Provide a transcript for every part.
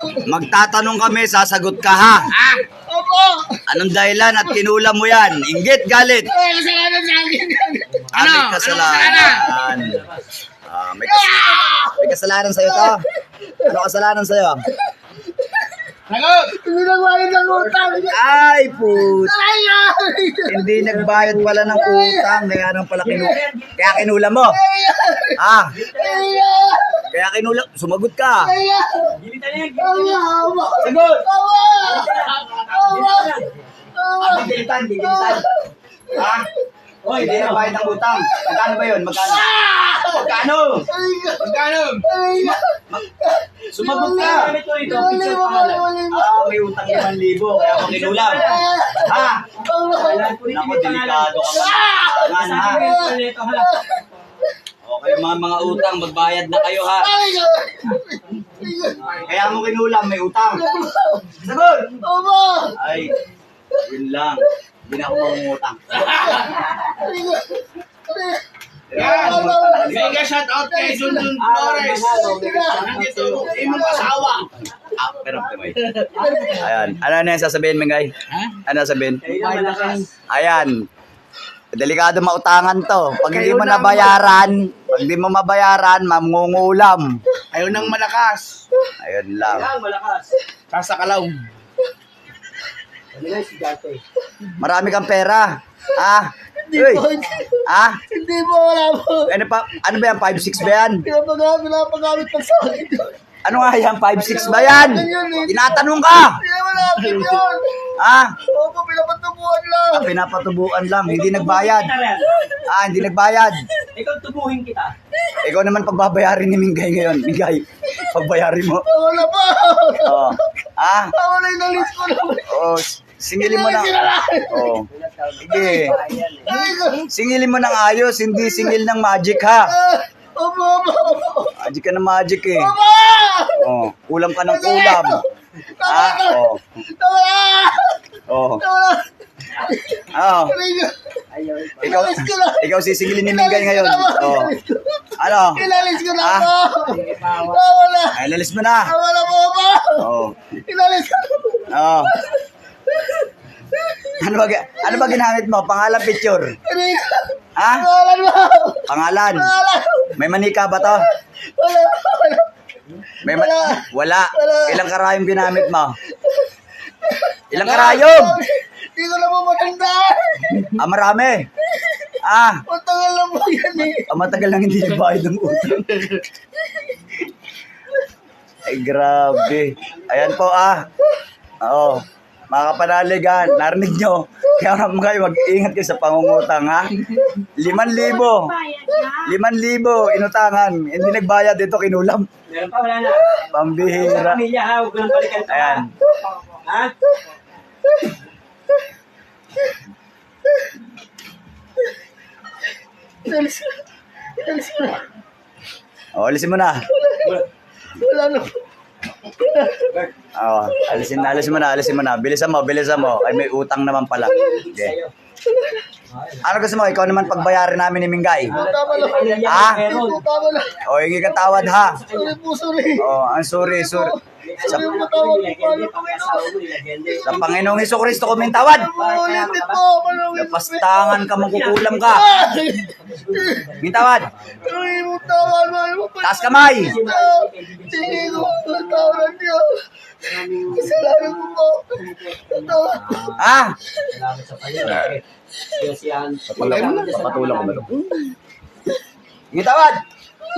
Magtatanong kami, sasagot ka ha. Ah! Opo! Anong dahilan at kinulam mo yan? Inggit, galit. Ay, kasalanan sa akin yan. Ah, may Ano? kasalanan. Ah, may, kas- may kasalanan sa'yo to. Ano kasalanan sa'yo? Sagot! Hindi nagbayad ng utang. Ay, put. Ay, ay! Hindi nagbayad pala ng utang. Kaya nang pala kinu Kaya kinulam mo. Ah, Ay, kaya kinulam. Sumagot ka. ay! Awa! Sagot. Gigilitan, gigilitan. Ha? Hoy, hindi nagbayad ng utang. Magkano ba yun? Magkano? Magkano? Magkano? Sumagot ka. Mali mo, mali mo. Ah, may utang 5,000 kaya mo kinulam. Ha? Naku, delikado ka pa. Tangan, ha? Okay, mga mga utang, magbayad na kayo ha. Ay! Kaya mo kinulam, may utang. Sagot! Awa! Ay, yun lang. Hindi na ako mangungutang. Yan! Mega shout out kay Junjun Flores. Nandito, imong asawa. Ah, pero may. Ayan. Ano na yung sasabihin, Mingay? Ano sasabihin? Ayan. Delikado mautangan to. Pag hindi mo nabayaran, pag hindi mo mabayaran, mamungulam. Ayaw nang malakas. Ayun lang. Kasa kalaw. Marami kang pera. Ah. Hindi Uy. po. Ah. Hindi po, wala po. Ano pa? Ano ba yan? 5'6 ba yan? Pinapagamit, pinapagamit pa sa akin. Ano nga yan? 5'6 ba yan? Tinatanong ka. Hindi mo natin yun. Ah. Opo, pinapatubuhan lang. Ah, pinapatubuan lang. Hindi nagbayad. Ah, hindi nagbayad. Ikaw tubuhin kita. Ikaw naman pagbabayarin ni Mingay ngayon. Mingay, pagbayarin mo. Wala pa. Oh. Ah, Wala yung nalis ko naman. oh, singilin mo na. Oh. Sige. Singilin mo ng ayos, hindi singil ng magic ha. Opo, opo, opo. Magic ka ng magic eh. Opo! Oh, kulam ka ng kulam. Ah, oh. Tawala! Oh. Tawala! Oh. Ikaw, ko lang. ikaw sisingilin ni Mingay ngayon. Oh. Ano? Inalis ko na Ah. po. Tawala! Ay, lalis mo na. Tawala po po. Oh. Inalis ko na po. Oh. Ano ba, ano ba ginamit mo? Pangalan picture? Ha? Pangalan mo. Pangalan? Pangalan. May manika ba to? Wala. Wala. May ma- Wala. Wala. Wala. Ilang karayom ginamit mo? Ilang karayom? Ko na po matandaan. Ah, marami. Ah, Matagal na po yan eh. ah, matagal nang hindi nagbayad ng utang. Ay, grabe. Ayan po ah. Oo. Mga kapanalig ha, narinig nyo. Kaya naman kayo, mag-ingat kayo sa pangungutang ha. Liman libo. Liman libo, inutangan. Hindi nagbayad dito, kinulam. Meron pa, wala na. Pambihira. Pamilya ha, huwag nang balikan pa. Ayan. Ha? Inalis ko. Inalis ko na. O, alisin mo na. Wala na. Oo, alisin, alisin mo na, alisin mo na. Bilisan mo, bilisan mo. Ay, may utang naman pala. Okay. Ano gusto mo? Ikaw naman pagbayarin namin ni Mingay. Ah? Hindi lang. O, hingi ka tawad ha. Sorry po, sorry. O, ang sorry, sorry. Sa, sa Panginoong Heso Kristo ko may tawad. Ulitin po. Manungin po. Napastangan ka, magkukulam ka. May tawad. Sorry po, tawad. Mahal mo pa. Taas kamay. Sige ko. Tawad niyo. Kasalanan ko po. Ha? Salamat sa payo. Yes, yan. Papatulang ko ba ito?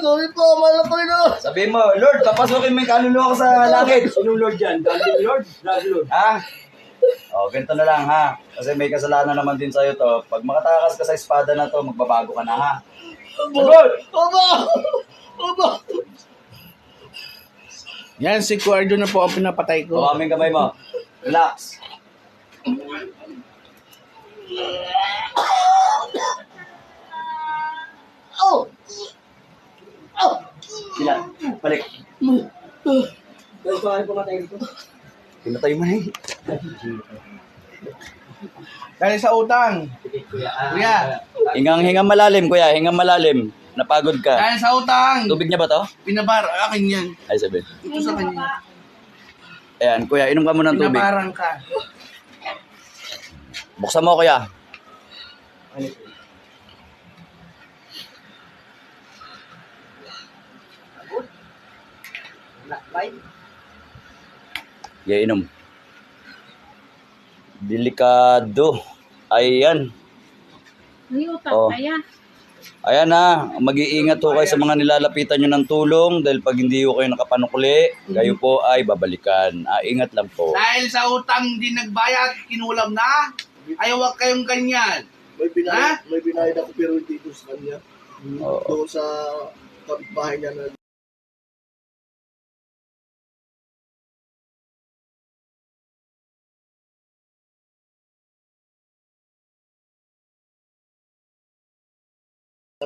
Sorry po, mahal ko ino. Sabihin mo, Lord, papasukin mo yung kaluluwa ko sa langit. Sinong Lord yan? Dating Lord? Dating Lord. Ha? O, ganito na lang ha. Kasi may kasalanan naman din sa'yo to. Pag makatakas ka sa espada na to, magbabago ka na ha. Sagot! Opo. Opo. Yan, si Cuardo na po ang pinapatay ko. Mo yung kamay mo. Relax. Oh. Oh. Sila, balik. Pwede ko kayo pumatay dito. Pinatay mo na eh. Dahil sa utang. Sige, kuya. Ah, Kuya. Hingang, hingang malalim, kuya. Hingang malalim. Napagod ka. Dahil sa utang. Tubig niya ba to? Pinabar. Akin yan. Ay, sabi. Ito sa kanya. Ayan, kuya, inom ka muna ng tubig. Pinabarang ka. Buksan mo, kuya. Yeah, inom. Delikado. Ayan. May utak Oh. kaya. Ayan na, mag-iingat ho kayo sa mga nilalapitan nyo ng tulong dahil pag hindi ho kayo nakapanukuli, kayo po ay babalikan. Ah, ingat lang po. Dahil sa utang di nagbayad, kinulam na. Ayaw wag kayong ganyan. May binayad, may binayad ako pero dito sa kanya. Oo. Doon sa kapitbahay niya na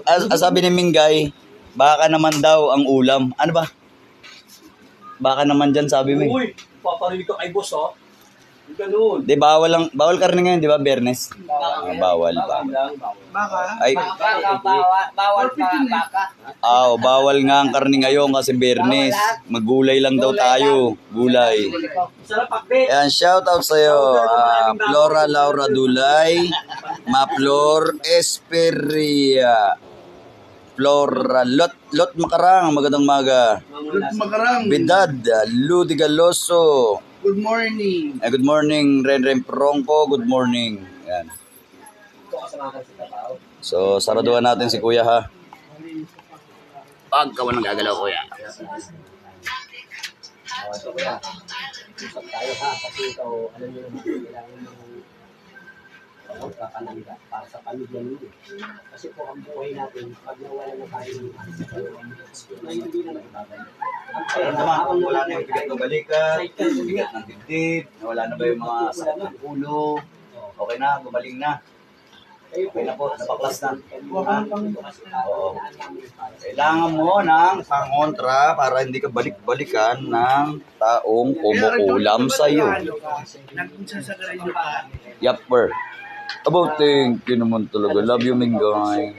As, as sabi ni Mingay, baka naman daw ang ulam. Ano ba? Baka naman dyan sabi mo. eh. Uy, paparinig ka kay boss, oh. Yung ganun. Di bawal lang, bawal karne ngayon, di ba, Bernes? Ah, bawal, bawal. lang, bawal. Baka. Ay, Baka, bawal, bawal pa, baka. ah, bawal nga ang karne ngayon kasi Bernes. Magulay lang daw tayo. Gulay. Sarap pakbe. Ayan, shout out sa'yo. Ah, Flora Laura Dulay, Maplor Esperia. Flora Lot Lot Makarang, magandang maga. Good magarang. Bidad, Ludi Galoso. Good morning. Eh, good morning, Renren Prongko. Good morning. Tao. So, saraduhan natin si Kuya ha. Pag kawan ng gagalaw, Kuya. Oh, ito kuya. Usap tayo ha, kasi ikaw, alam niyo naman, kailangan ng pagkakananda para sa pamilya ninyo. Kasi po ang buhay natin, pag nawala na tayo ng na hindi na nagbabalik. Ang pera, habang ng balikat, bigat ng dibdib, nawala na ba yung mga sakit ng ulo, okay na, gumaling na. Okay na po, napaklas na. Oo. Kailangan mo ng pangontra para hindi ka balik-balikan ng taong kumukulam sa iyo. Nagsasagarin niyo pa. Yapper. Abo, thank you naman talaga. Love you, Mingay.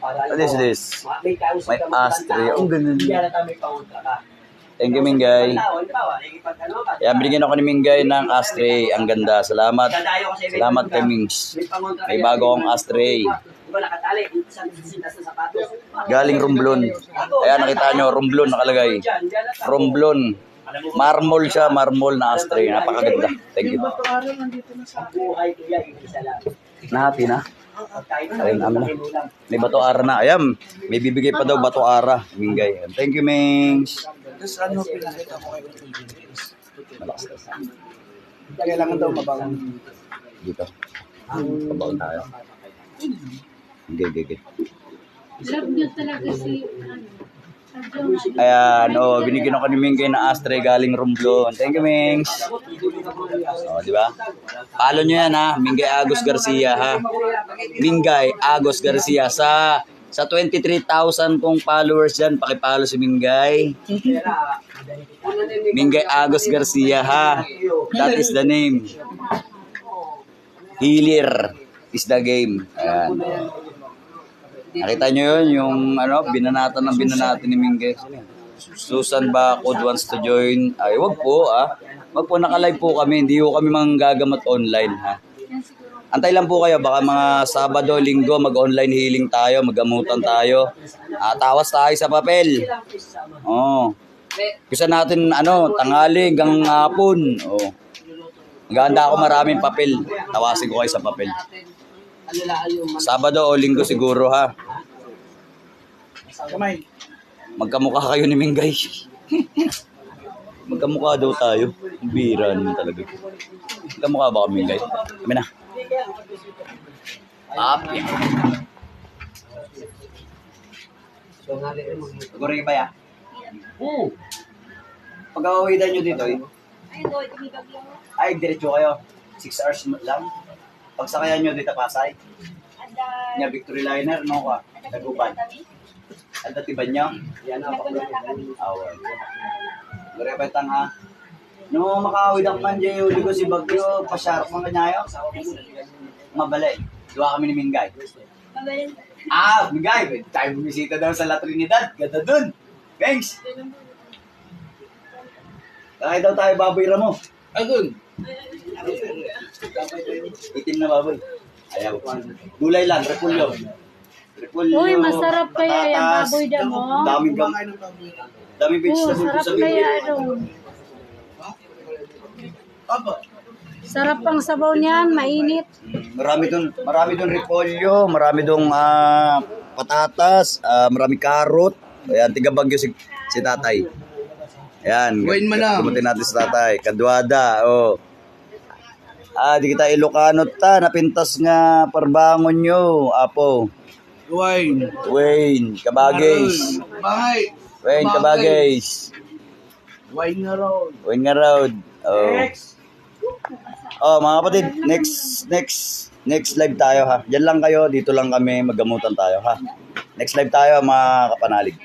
Para What is this? Ashtray. tao. Ang ganun. Thank you, Mingay. Ano Yan, binigyan ako ni Mingay ng ashtray. Ang ganda. Salamat. Salamat ka. kay Mings. May bago akong sapatos. Galing Romblon. Ayan, nakita nyo, Romblon nakalagay. Romblon. Marmol siya, marmol na ashtray. Napakaganda. Thank you. Nahati na. Na, Ayun, amin na. May bato ara na. Ayan, may bibigay pa daw bato ara. Mingay. Thank you, Mings. Tapos ano, Malakas. Kailangan daw mabangon. Dito. Pabaon tayo. Okay, okay, okay. Love niyo talaga si, ano. Ayan, oh, binigyan ako ni Mingay na ashtray galing Romblon. Thank you, Mings. Oh, di ba? Follow nyo yan, ha? Mingay Agos Garcia, ha? Mingay Agos Garcia. Sa sa 23,000 kong followers dyan, pakipalo si Mingay. Mingay Agos Garcia, ha? That is the name. Healer is the game. Ayan. Nakita nyo yun, yung ano, binanatan ng binanatan ni Mingay. Susan Bakod wants to join. Ay, wag po ah. Wag po, nakalive po kami. Hindi po kami manggagamat online ha. Antay lang po kayo, baka mga Sabado, Linggo, mag-online healing tayo, magamutan tayo. Ah, tawas tayo sa papel. Oh. Bisa natin, ano, tangali hanggang hapon. Oh. Maganda ako maraming papel. Tawasin ko kayo sa papel. Sabado o Linggo siguro ha. Kamay. Magkamukha kayo ni Mingay. Magkamukha daw tayo. Bira naman talaga. Magkamukha ba kami, Mingay? Kami na. Apya. Siguro ba ya? Oo. Pag-awawidan nyo dito, eh. ay, diretso kayo. 6 hours lang. Pagsakayan nyo dito, Pasay. Nya Victory Liner, no ka? Taguban. At datiban nyo. Yan ang Awal. Gure pa itang ha. No makawid ang manje uli ko si Bagyo, pasyarap mga kanyayo. Mabalay. Dua kami ni Mingay. Ah, Mingay. Tayo bumisita daw sa La Trinidad. Ganda dun. Thanks. Kaya daw tayo baboy ramo. Agun. Itim na baboy. Ayaw. Gulay lang, repulyo. Repulyo. Uy, masarap kaya yung patatas, baboy damo. Daming gam, Kain ng baboy. daming vegetable sarap sa kaya ano. Apa? Sarap ang sabaw niyan, mainit. Marami doon, marami doon repolyo, marami doon ah, patatas, ah, marami karot. Ayan, tiga bagyo si, si tatay. Ayan, Wayne Manang. Gumutin natin sa tatay. Kadwada, oh. Ah, di kita Ilocano ta, napintas nga parbangon nyo, apo. Wine. Wayne, Kabagays. Bahay. Wayne, Kabagays. Wine na raw. Wayne nga road. Oh. Oh, mga kapatid, next next next live tayo ha. Diyan lang kayo, dito lang kami magamutan tayo ha. Next live tayo mga kapanalig.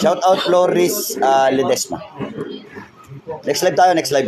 Shout out Loris uh, Ledesma. Next live tayo, next live.